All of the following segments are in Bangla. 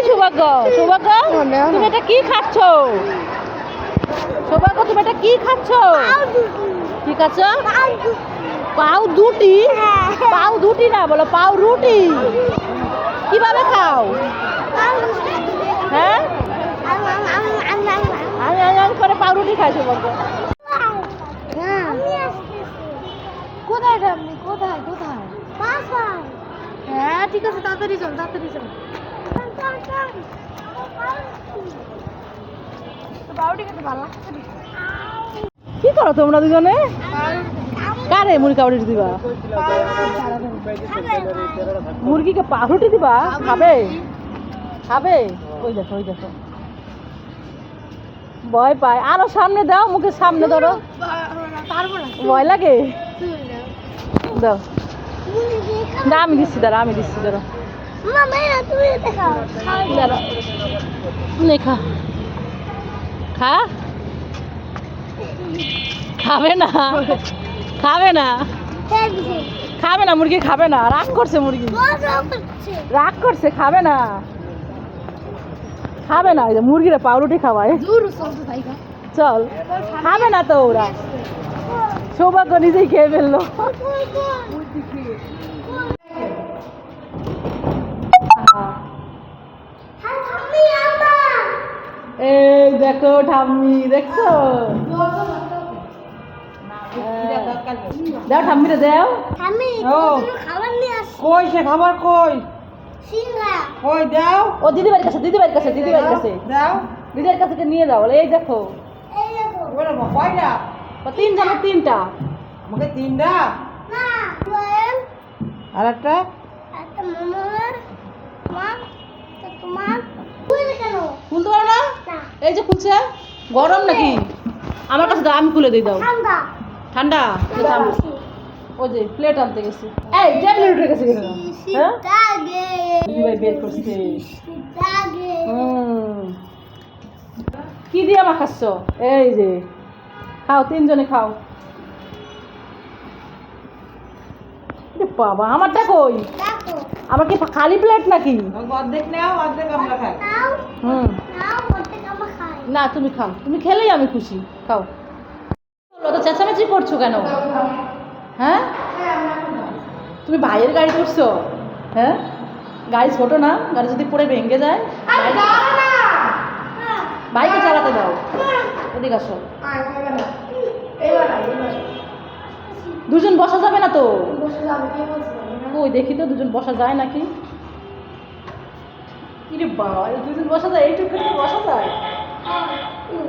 এই সৌভাগ্য। সৌভাগ্য, তুমি এটা কি খাচ্ছ? সৌভাগ্য, তুমি এটা কি খাচ্ছ? কি খাচ্ছ পাও দুটি? পাও দুটি না, বলো, পাও রুটি। কীভাবে খাও? হ্যাঁ? আমি আমি করে পাও রুটি খাই, সৌভাগ্য। কোথায় আপনি কোথায় কোথায়? হ্যাঁ ঠিক আছে, তাড়াতাড়ি চল তাড়াতাড়ি চল। বারোটি খেতে ভালো লাগছে কি করো তোমরা দুজনে? কারে মুরগি কাউরি দিবা? মুরগিকে পাউরুটি দিবা? খাবে? খাবে? ওই দেখো ওই দেখো। ভয় পায়। আরও সামনে দাও মুখের সামনে ধরো। ভয় লাগে? দাও। না আমি দিচ্ছি দাঁড়া আমি দিচ্ছি দাঁড়া। মামা না তুমি দেখাও দাঁড়া নে খা খাবে না। খাবে না। খাবে না, মুরগি খাবে না। রাগ করছে মুরগি। রাগ করছে, খাবে না। খাবে না মুরগিরা পাউরুটি খাওয়ায়। চল। খাবে না তো ওরা। সৌভাগ্য নিজেই খেয়ে ফেলল। এই দেখো ঠাম্মি দেখছ। দাও ঠাম্মিরে দাও। আমি ও। খাবার নিয়ে আসছি। কই সে খাবার কই? সিঙ্গা কই দাও। ও দিদি বাড়ির কাছে দিদি বাড়ির কাছে দিদি বাড়ির কাছে। দাও। দিদির কাছে কে নিয়ে যাও বলে, এই দেখো। এই দেখো। কয়টা? তিন জানো তিনটা। আমাকে তিনটা? না আর একটা একটা মামার তোমার তোমার। খুলতে পারো না? এই যে খুলছে গরম নাকি? আমার কাছে দাও আমি খুলে দিই দাও। ঠান্ডা। ওই যে প্লেট আনতে গেছি। এই উঠে গেছে হ্যাঁ? বের করছে। কি দিয়ে মাখাচ্ছ এই যে। খাও তিনজনে খাও। বাবা আমারটা কই? আমার কি খালি প্লেট নাকি? অর্ধেক নাও অর্ধেক আমরা খাই। হুম। না তুমি খাও। তুমি খেলেই আমি খুশি। খাও। অত চেঁচামেচি করছ কেন? হ্যাঁ? তুমি ভাইয়ের গাড়ি করছ হ্যাঁ? গাড়ি ছোট না গাড়ি যদি পড়ে ভেঙে যায় বাইকে চালাতে দাও। এদিকে আসো। দুজন বসা যাবে না তো? কই দেখি তো দুজন বসা যায় নাকি? কিরে বাবা এই দুজন বসা যায় এইটুকু বসা যায়?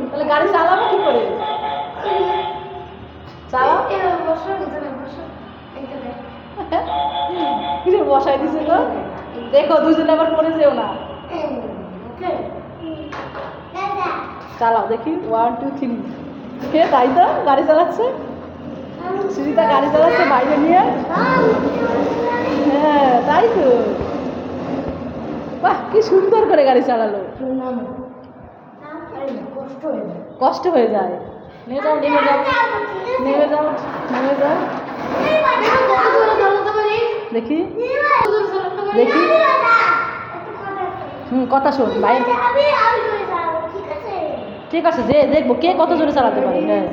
তাহলে গাড়ি চালাবো কি করে? চালাও। কিরে বসাই দিছে গো দেখো দুজন আবার পড়ে যেও না। চালাও দেখি। ওয়ান টু থ্রি কে তাই তো? গাড়ি চালাচ্ছে? সুজিতা গাড়ি চালাচ্ছে বাইরে নিয়ে। হ্যাঁ তাই তো। বাহ কি সুন্দর করে গাড়ি চালালো। কষ্ট হয়ে যায়। নেমে যাও নেমে যাও। নেমে যাও নেমে যাও। দেখি। দেখি। হুম কথা শোন বাইরে। ঠিক আছে যে দেখব কে কত জোরে চালাতে পারে। হ্যাঁ।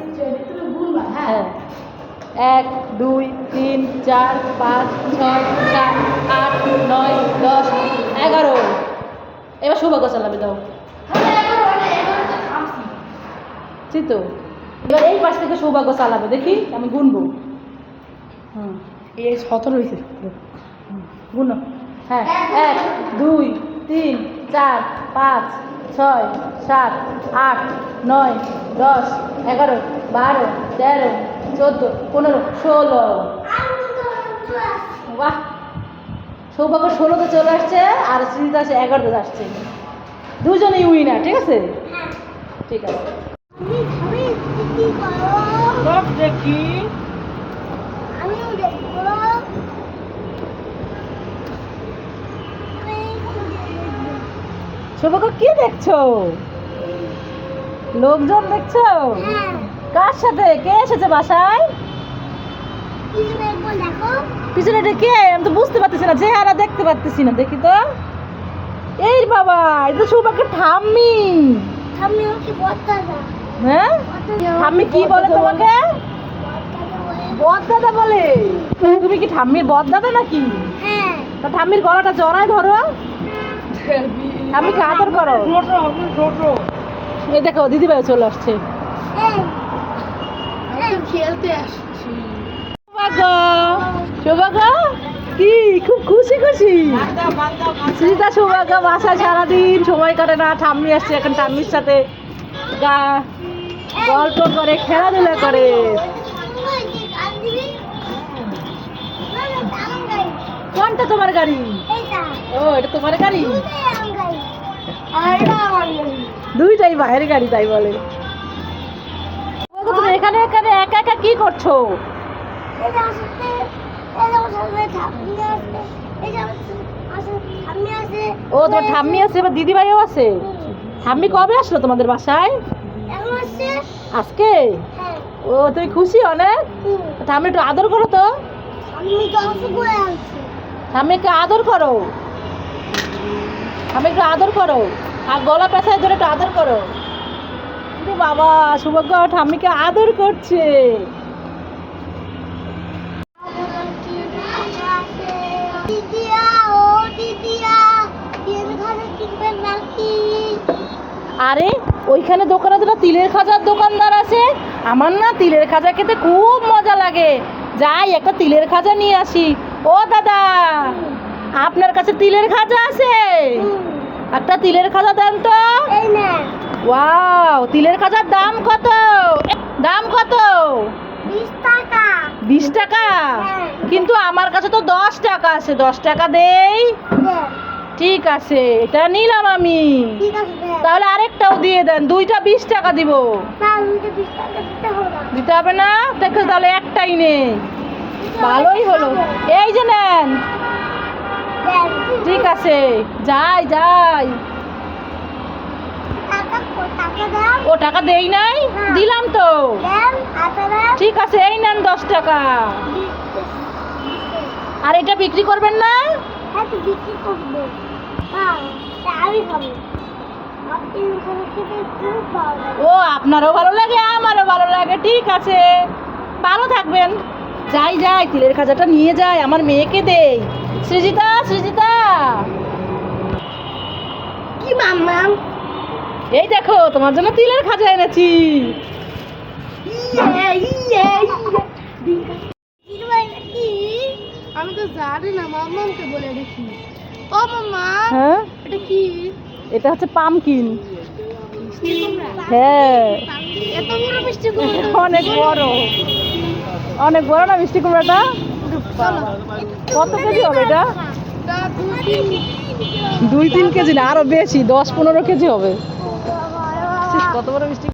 হ্যাঁ। এক দুই তিন চার পাঁচ ছয় সাত আট নয় দশ এগারো। এবার সৌভাগ্য চালাবে দাও। চিতো এবার এই পাশ থেকে সৌভাগ্য চালাবে দেখি আমি গুনবো। হুম। এই সতেরো হয়েছে। গুনো। হ্যাঁ এক দুই তিন চার পাঁচ ছয় সাত আট নয় দশ এগারো বারো তেরো চোদ্দ পনেরো ষোলো। বাহ! সৌভাগ্য ষোলোতে চলে আসছে আর শ্রীজিত আসে এগারোতে আসছে। দুজনেই উইনার ঠিক আছে? ঠিক আছে। সব দেখি। সৌভাগ্য কি দেখছ? লোকজন দেখছ? হ্যাঁ। কার সাথে? কে এসেছে বাসায়? দেখো পিছনে এটা কে আমি তো বুঝতে পারতেছি না চেহারা দেখতে পারতেছি না দেখি তো। এই বাবা এটা সৌভাগ্য ঠাম্মি। আমি হ্যাঁ? ঠাম্মি কি বলে তোমাকে? বদদাদা বলে। তুমি কি ঠাম্মির বদদাদা নাকি? হ্যাঁ তা ঠাম্মির গলাটা জড়ায় ধরো। ঠাম্মিকে আদর করো। এই দেখো দিদিভাই চলে আসছে। খেলতে আসছি। সৌভাগ্য সৌভাগ্য কি? খুব খুশি খুশি। সুজিতা সৌভাগ্য বাসায় সারাদিন সময় কাটে না। ঠাম্মি আসছে এখন ঠাম্মির সাথে গা- গল্প করে খেলাধুলা করে। কোনটা তোমার গাড়ি? ও এটা তোমার গাড়ি? দুইটাই বাইরের গাড়ি তাই বলে। এখানে এখানে একা একা কি করছ? ও তোমার ঠাম্মি আছে এবার দিদিভাইও আছে ঠাম্মি কবে আসলো তোমাদের বাসায়? আজকে? ও তুমি খুশি অনেক? ঠাম্মি একটু আদর করো তো। ঠাম্মিকে আদর করো। ঠাম্মি একটু আদর করো। আর গলা পেঁচায় ধরে একটু আদর করো। কিন্তু বাবা সৌভাগ্য ঠাম্মিকে আদর করছে। আরে ওইখানে দোকানে দুটো তিলের খাজার দোকানদার আছে। আমার না তিলের খাজা খেতে খুব মজা লাগে। যাই একটা তিলের খাজা নিয়ে আসি। ও দাদা আপনার কাছে তিলের খাজা আছে? একটা তিলের খাজা দেন তো। না ওয়াও তিলের খাজার দাম কত? দাম কত? বিশ টাকা। কিন্তু আমার কাছে তো দশ টাকা আছে। দশ টাকা দেই? ঠিক আছে এটা নিলাম আমি। তাহলে আরেকটাও দিয়ে দেন দুইটা বিশ টাকা দিব। দিতে হবে না। দেখো তাহলে একটাই নে। ভালোই হলো। এই যে নেন। ঠিক আছে যাই যাই টাকা কো- টাকা দাও ও টাকা দেই নাই? দিলাম তো। ঠিক আছে এই নেন দশ টাকা। আর এটা বিক্রি করবেন না? হ্যাঁ তো বিক্রি করব। হ্যাঁ ও আপনারও ভালো লাগে আমারও ভালো লাগে। ঠিক আছে। ভালো থাকবেন। যাই যাই তিলের খাজাটা নিয়ে যাই আমার মেয়েকে দেই। সৃজিতা সৃজিতা। কি মাম্মা এই দেখো তোমার জন্য তিলের খাজা এনেছি। ইয়ে, ইয়ে, ইয়ে। আমি তো জানি না মাম্মাকে বলে দেখি। ও মাম্মা হ্যাঁ? এটা কি? এটা হচ্ছে পামকিন। হ্যাঁ। এত বড় মিষ্টি কুমড়া অনেক বড়। অনেক বড় না মিষ্টি কুমড়াটা? কত কেজি হবে এটা? দুই তিন কেজি না আরও বেশি দশ পনেরো কেজি হবে। কত বড় মিষ্টি